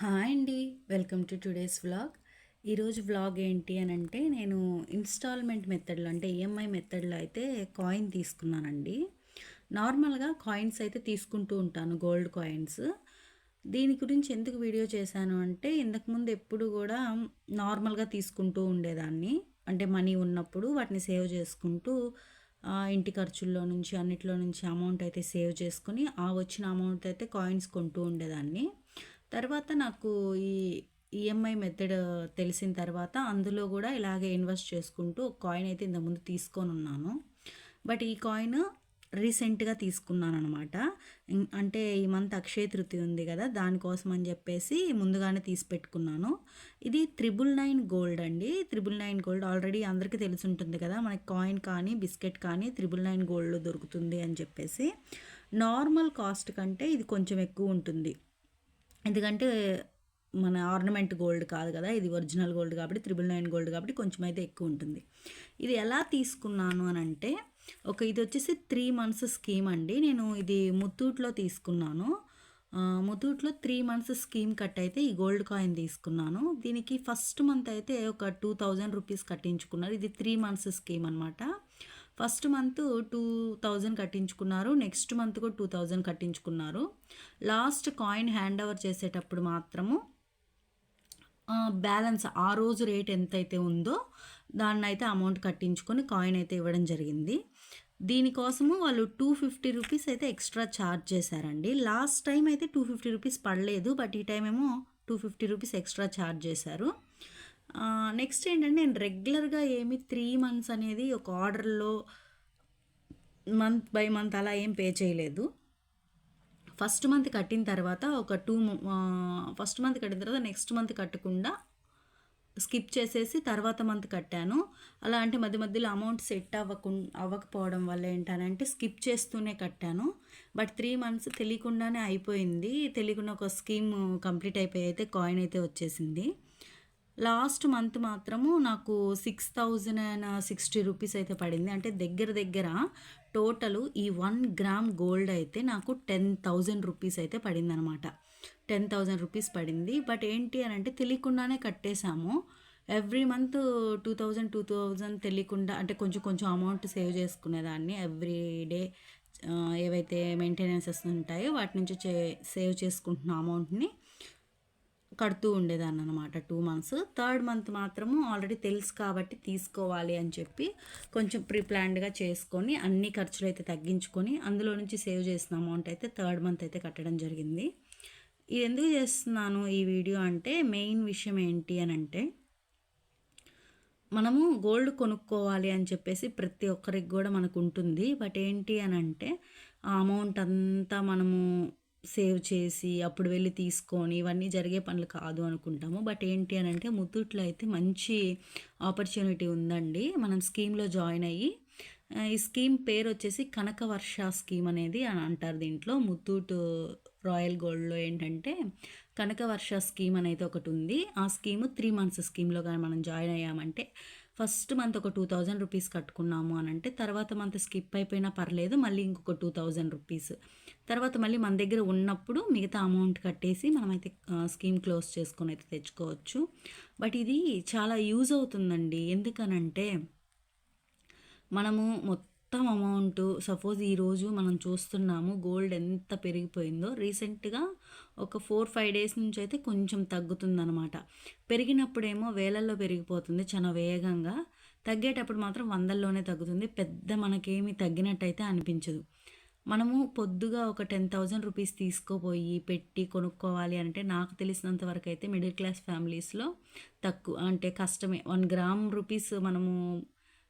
Hi అండి. Welcome to today's vlog. ఈరోజు vlog ఏంటి అని అంటే నేను ఇన్స్టాల్మెంట్ మెథడ్లో అంటే ఈఎంఐ మెథడ్లో అయితే కాయిన్ తీసుకున్నానండి. నార్మల్గా కాయిన్స్ అయితే తీసుకుంటూ ఉంటాను గోల్డ్ కాయిన్స్. దీని గురించి ఎందుకు వీడియో చేశాను అంటే ఇంతకుముందు ఎప్పుడు కూడా నార్మల్గా తీసుకుంటూ ఉండేదాన్ని. అంటే మనీ ఉన్నప్పుడు వాటిని సేవ్ చేసుకుంటూ ఇంటి ఖర్చుల్లో నుంచి అన్నిట్లో నుంచి అమౌంట్ అయితే సేవ్ చేసుకుని ఆ వచ్చిన అమౌంట్ అయితే కాయిన్స్ కొంటూ ఉండేదాన్ని. తర్వాత నాకు ఈ ఈఎంఐ మెథడ్ తెలిసిన తర్వాత అందులో కూడా ఇలాగే ఇన్వెస్ట్ చేసుకుంటూ కాయిన్ అయితే ఇంతకుముందు తీసుకొని ఉన్నాను బట్ ఈ కాయిన్ రీసెంట్గా తీసుకున్నాను అనమాట అంటే ఈ మంత్ అక్షయ తృతీయ ఉంది కదా దానికోసం అని చెప్పేసి ముందుగానే తీసి పెట్టుకున్నాను. ఇది త్రిబుల్ నైన్ గోల్డ్ అండి. త్రిబుల్ నైన్ గోల్డ్ ఆల్రెడీ అందరికీ తెలిసి ఉంటుంది కదా మనకి కాయిన్ కానీ బిస్కెట్ కానీ త్రిబుల్ నైన్ గోల్డ్లో దొరుకుతుంది అని చెప్పేసి. నార్మల్ కాస్ట్ కంటే ఇది కొంచెం ఎక్కువ ఉంటుంది. ఎందుకంటే మన ఆర్నమెంట్ గోల్డ్ కాదు కదా ఇది ఒరిజినల్ గోల్డ్ కాబట్టి త్రిబుల్ నైన్ గోల్డ్ కాబట్టి కొంచెం అయితే ఎక్కువ ఉంటుంది. ఇది ఎలా తీసుకున్నాను అని అంటే ఒక ఇది వచ్చేసి త్రీ మంత్స్ స్కీమ్ అండి. నేను ఇది ముత్తూట్లో తీసుకున్నాను. ముత్తూట్లో త్రీ మంత్స్ స్కీమ్ కట్ అయితే ఈ గోల్డ్ కాయిన్ తీసుకున్నాను. దీనికి ఫస్ట్ మంత్ అయితే ఒక టూ థౌజండ్ రూపీస్ కట్టించుకున్నారు. ఇది త్రీ మంత్స్ స్కీమ్ అనమాట ఫస్ట్ మంత్ టూ థౌజండ్ కట్టించుకున్నారు నెక్స్ట్ మంత్ కూడా టూ థౌజండ్ కట్టించుకున్నారు. లాస్ట్ కాయిన్ హ్యాండ్ ఓవర్ చేసేటప్పుడు మాత్రము బ్యాలెన్స్ ఆ రోజు రేట్ ఎంతైతే ఉందో దాన్ని అయితే అమౌంట్ కట్టించుకొని కాయిన్ అయితే ఇవ్వడం జరిగింది. దీనికోసము వాళ్ళు టూ ఫిఫ్టీ రూపీస్ అయితే ఎక్స్ట్రా ఛార్జ్ చేశారండి. లాస్ట్ టైం అయితే టూ ఫిఫ్టీ రూపీస్ పడలేదు బట్ ఈ టైం ఏమో two fifty rupees extra charge చేశారు. నెక్స్ట్ ఏంటంటే నేను రెగ్యులర్గా ఏమి త్రీ మంత్స్ అనేది ఒక ఆర్డర్లో మంత్ బై మంత్ అలా ఏం పే చేయలేదు. ఫస్ట్ మంత్ కట్టిన తర్వాత ఒక టూ ఫస్ట్ మంత్ కట్టిన తర్వాత నెక్స్ట్ మంత్ కట్టకుండా స్కిప్ చేసేసి తర్వాత మంత్ కట్టాను. అలా అంటే మధ్య మధ్యలో అమౌంట్ సెట్ అవ్వకు అవ్వకపోవడం వల్ల ఏంటనంటే స్కిప్ చేస్తూనే కట్టాను. బట్ త్రీ మంత్స్ తెలియకుండానే అయిపోయింది. తెలియకుండా ఒక స్కీమ్ కంప్లీట్ అయిపోయి అయితే కాయిన్ అయితే వచ్చేసింది. లాస్ట్ మంత్ మాత్రము నాకు six thousand and sixty rupees అయితే పడింది. అంటే దగ్గర దగ్గర టోటల్ ఈ వన్ గ్రామ్ గోల్డ్ అయితే నాకు టెన్ థౌజండ్ రూపీస్ అయితే పడింది అనమాట టెన్ థౌజండ్ రూపీస్ పడింది. బట్ ఏంటి అని అంటే తెలియకుండానే కట్టేశాము. Every month two thousand two thousand తెలియకుండా అంటే కొంచెం కొంచెం అమౌంట్ సేవ్ చేసుకునేదాన్ని. ఎవ్రీ డే ఏవైతే మెయింటెనెన్సెస్ ఉంటాయో వాటి నుంచి చే సేవ్ చేసుకుంటున్న అమౌంట్ని కడుతూ ఉండేదాన్ని అనమాట టూ మంత్స్ థర్డ్ మంత్ మాత్రము ఆల్రెడీ తెలుసు కాబట్టి తీసుకోవాలి అని చెప్పి కొంచెం ప్రీప్లాన్డ్గా చేసుకొని అన్ని ఖర్చులు అయితే తగ్గించుకొని అందులో నుంచి సేవ్ చేసిన అమౌంట్ అయితే థర్డ్ మంత్ అయితే కట్టడం జరిగింది. ఇది ఎందుకు చేస్తున్నాను ఈ వీడియో అంటే మెయిన్ విషయం ఏంటి అని అంటే మనము గోల్డ్ కొనుక్కోవాలి అని చెప్పేసి ప్రతి ఒక్కరికి కూడా మనకు ఉంటుంది. బట్ ఏంటి అని అంటే ఆ అమౌంట్ అంతా మనము సేవ్ చేసి అప్పుడు వెళ్ళి తీసుకొని ఇవన్నీ జరిగే పనులు కాదు అనుకుంటాము. బట్ ఏంటి అని అంటే ముత్తూట్లో అయితే మంచి ఆపర్చునిటీ ఉందండి. మనం స్కీమ్లో జాయిన్ అయ్యి ఈ స్కీమ్ పేరు వచ్చేసి కనకవర్ష స్కీమ్ అనేది అని అంటారు దీంట్లో. ముత్తూట్ రాయల్ గోల్డ్లో ఏంటంటే కనకవర్ష స్కీమ్ అనేది ఒకటి ఉంది. ఆ స్కీమ్ త్రీ మంత్స్ స్కీమ్లో కానీ మనం జాయిన్ అయ్యామంటే ఫస్ట్ మంత్ ఒక టూ థౌజండ్ రూపీస్ కట్టుకున్నాము అని అంటే తర్వాత మంత్ స్కిప్ అయిపోయినా పర్లేదు మళ్ళీ ఇంకొక టూ థౌజండ్ రూపీస్. తర్వాత మళ్ళీ మన దగ్గర ఉన్నప్పుడు మిగతా అమౌంట్ కట్టేసి మనమైతే స్కీమ్ క్లోజ్ చేసుకొని అయితే తెచ్చుకోవచ్చు. బట్ ఇది చాలా యూజ్ అవుతుందండి. ఎందుకనంటే మనము మొత్తం మొత్తం అమౌంట్ సపోజ్ ఈరోజు మనం చూస్తున్నాము గోల్డ్ ఎంత పెరిగిపోయిందో రీసెంట్గా ఒక ఫోర్ ఫైవ్ డేస్ నుంచి అయితే కొంచెం తగ్గుతుందనమాట పెరిగినప్పుడేమో వేలల్లో పెరిగిపోతుంది చాలా వేగంగా. తగ్గేటప్పుడు మాత్రం వందల్లోనే తగ్గుతుంది. పెద్ద మనకేమి తగ్గినట్టయితే అనిపించదు. మనము పొద్దుగా ఒక టెన్ థౌజండ్ రూపీస్ తీసుకోపోయి పెట్టి కొనుక్కోవాలి అంటే నాకు తెలిసినంత వరకు అయితే మిడిల్ క్లాస్ ఫ్యామిలీస్లో తక్కువ అంటే కష్టమే. వన్ గ్రామ్ రూపీస్ మనము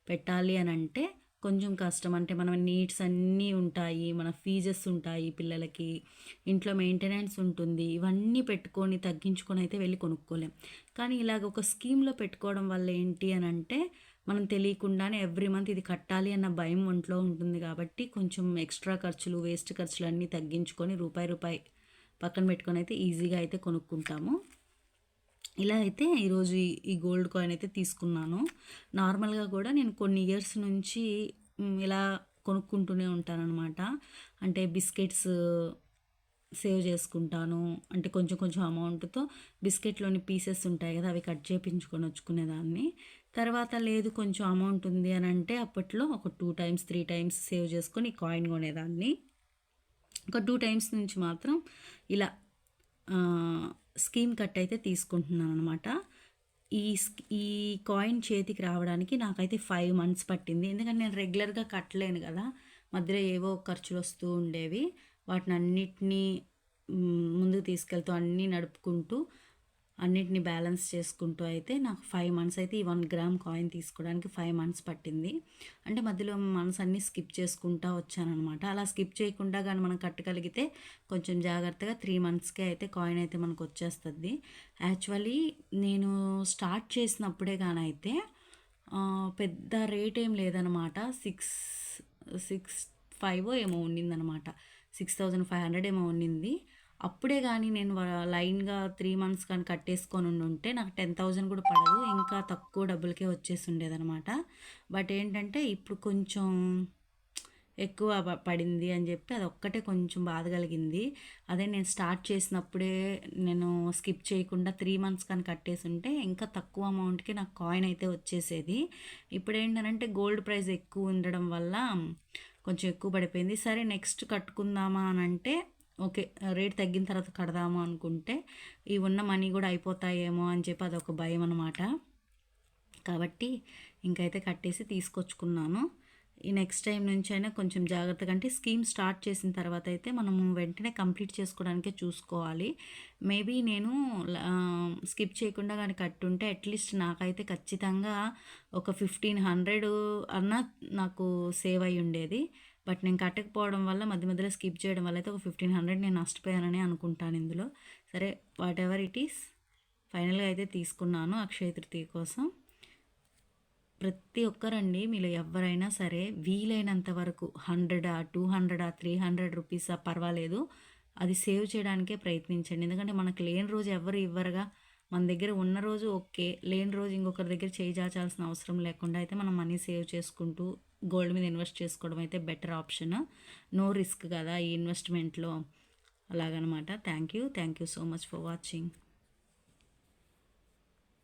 పెట్టాలి అని అంటే కొంచెం కష్టం. అంటే మన నీడ్స్ అన్నీ ఉంటాయి మన ఫీజెస్ ఉంటాయి పిల్లలకి ఇంట్లో మెయింటెనెన్స్ ఉంటుంది. ఇవన్నీ పెట్టుకొని తగ్గించుకొని అయితే వెళ్ళి కొనుక్కోలేం. కానీ ఇలాగ ఒక స్కీమ్లో పెట్టుకోవడం వల్ల ఏంటి అని అంటే మనం తెలియకుండానే ఎవ్రీ మంత్ ఇది కట్టాలి అన్న భయం ఒంట్లో ఉంటుంది కాబట్టి కొంచెం ఎక్స్ట్రా ఖర్చులు వేస్ట్ ఖర్చులు అన్నీ తగ్గించుకొని రూపాయి రూపాయి పక్కన పెట్టుకొని అయితే ఈజీగా అయితే కొనుక్కుంటాము. ఇలా అయితే ఈరోజు ఈ- గోల్డ్ కాయిన్ అయితే తీసుకున్నాను. నార్మల్గా కూడా నేను కొన్ని ఇయర్స్ నుంచి ఇలా కొనుక్కుంటూనే ఉంటానన్నమాట. అంటే బిస్కెట్స్ సేవ్ చేసుకుంటాను. అంటే కొంచెం కొంచెం అమౌంట్తో బిస్కెట్లోని పీసెస్ ఉంటాయి కదా అవి కట్ చేయించుకొని వచ్చుకునేదాన్ని. తర్వాత లేదు కొంచెం అమౌంట్ ఉంది అని అంటే అప్పట్లో ఒక two times three times save చేసుకొని కాయిన్ కొనేదాన్ని. ఒక టూ టైమ్స్ నుంచి మాత్రం ఇలా స్కీమ్ కట్ అయితే తీసుకుంటున్నాను అనమాట ఈ ఈ కాయిన్ చేతికి రావడానికి నాకైతే ఫైవ్ మంత్స్ పట్టింది. ఎందుకంటే నేను రెగ్యులర్గా కట్టలేను కదా. మధ్యలో ఏవో ఖర్చులు వస్తూ ఉండేవి. వాటిని అన్నిటినీ ముందుకు తీసుకెళ్తూ అన్నీ నడుపుకుంటూ అన్నిటిని బ్యాలెన్స్ చేసుకుంటూ అయితే నాకు ఫైవ్ మంత్స్ అయితే ఈ వన్ గ్రామ్ కాయిన్ తీసుకోవడానికి ఫైవ్ మంత్స్ పట్టింది. అంటే మధ్యలో మంత్స్ అన్నీ స్కిప్ చేసుకుంటా వచ్చానమాట అలా స్కిప్ చేయకుండా కానీ మనం కట్టగలిగితే కొంచెం జాగ్రత్తగా త్రీ మంత్స్కే అయితే కాయిన్ అయితే మనకు వచ్చేస్తుంది. యాక్చువల్లీ నేను స్టార్ట్ చేసినప్పుడే కానీ అయితే పెద్ద రేట్ ఏం లేదనమాట సిక్స్ సిక్స్ ఫైవ్ ఏమో ఉండిందనమాట సిక్స్ థౌజండ్ ఫైవ్ హండ్రెడ్ ఏమో ఉండింది అప్పుడే కానీ నేను లైన్గా త్రీ మంత్స్ కానీ కట్టేసుకొని ఉంటే నాకు టెన్ థౌజండ్ కూడా పడదు. ఇంకా తక్కువ డబ్బులకే వచ్చేసి ఉండేదనమాట బట్ ఏంటంటే ఇప్పుడు కొంచెం ఎక్కువ పడింది అని చెప్పి అది ఒక్కటే కొంచెం బాధ కలిగింది. అదే నేను స్టార్ట్ చేసినప్పుడే నేను స్కిప్ చేయకుండా త్రీ మంత్స్ కానీ కట్టేసి ఉంటే ఇంకా తక్కువ అమౌంట్కి నాకు కాయిన్ అయితే వచ్చేసేది. ఇప్పుడు ఏంటంటే గోల్డ్ ప్రైస్ ఎక్కువ ఉండడం వల్ల కొంచెం ఎక్కువ పడిపోయింది. సరే నెక్స్ట్ కట్టుకుందామా అని అంటే ఓకే రేట్ తగ్గిన తర్వాత కడదాము అనుకుంటే ఈ ఉన్న మనీ కూడా అయిపోతాయేమో అని చెప్పి అదొక భయం అనమాట కాబట్టి ఇంకైతే కట్టేసి తీసుకొచ్చుకున్నాను. ఈ నెక్స్ట్ టైం నుంచి అయినా కొంచెం జాగ్రత్తగా అంటే స్కీమ్ స్టార్ట్ చేసిన తర్వాత అయితే మనము వెంటనే కంప్లీట్ చేసుకోవడానికే చూసుకోవాలి. మేబీ నేను స్కిప్ చేయకుండా కానీ కట్టుంటే అట్లీస్ట్ నాకైతే ఖచ్చితంగా ఒక ఫిఫ్టీన్ హండ్రెడ్ అన్నా నాకు సేవ్ అయి ఉండేది. బట్ నేను కట్టకపోవడం వల్ల మధ్య మధ్యలో స్కిప్ చేయడం వల్ల అయితే ఒక ఫిఫ్టీన్ హండ్రెడ్ నేను నష్టపోయానని అనుకుంటాను ఇందులో. సరే వాట్ ఎవర్ ఇట్ ఈస్ ఫైనల్గా అయితే తీసుకున్నాను అక్షయ తృతీయ కోసం. ప్రతి ఒక్కరండి మీలో ఎవరైనా సరే వీలైనంత వరకు హండ్రెడా టూ హండ్రెడా త్రీ హండ్రెడ్ రూపీసా పర్వాలేదు. అది సేవ్ చేయడానికే ప్రయత్నించండి. ఎందుకంటే మనకు లేని రోజు ఎవరు ఇవ్వరుగా. మన దగ్గర ఉన్న రోజు ఓకే. లేని రోజు ఇంకొకరి దగ్గర చేయజాచాల్సిన అవసరం లేకుండా అయితే మనం మనీ సేవ్ చేసుకుంటూ గోల్డ్ మీద ఇన్వెస్ట్ చేసుకోవడం అయితే బెటర్ ఆప్షన్. నో రిస్క్ కదా ఈ ఇన్వెస్ట్మెంట్లో. అలాగనమాట. Thank you. Thank you so much for watching.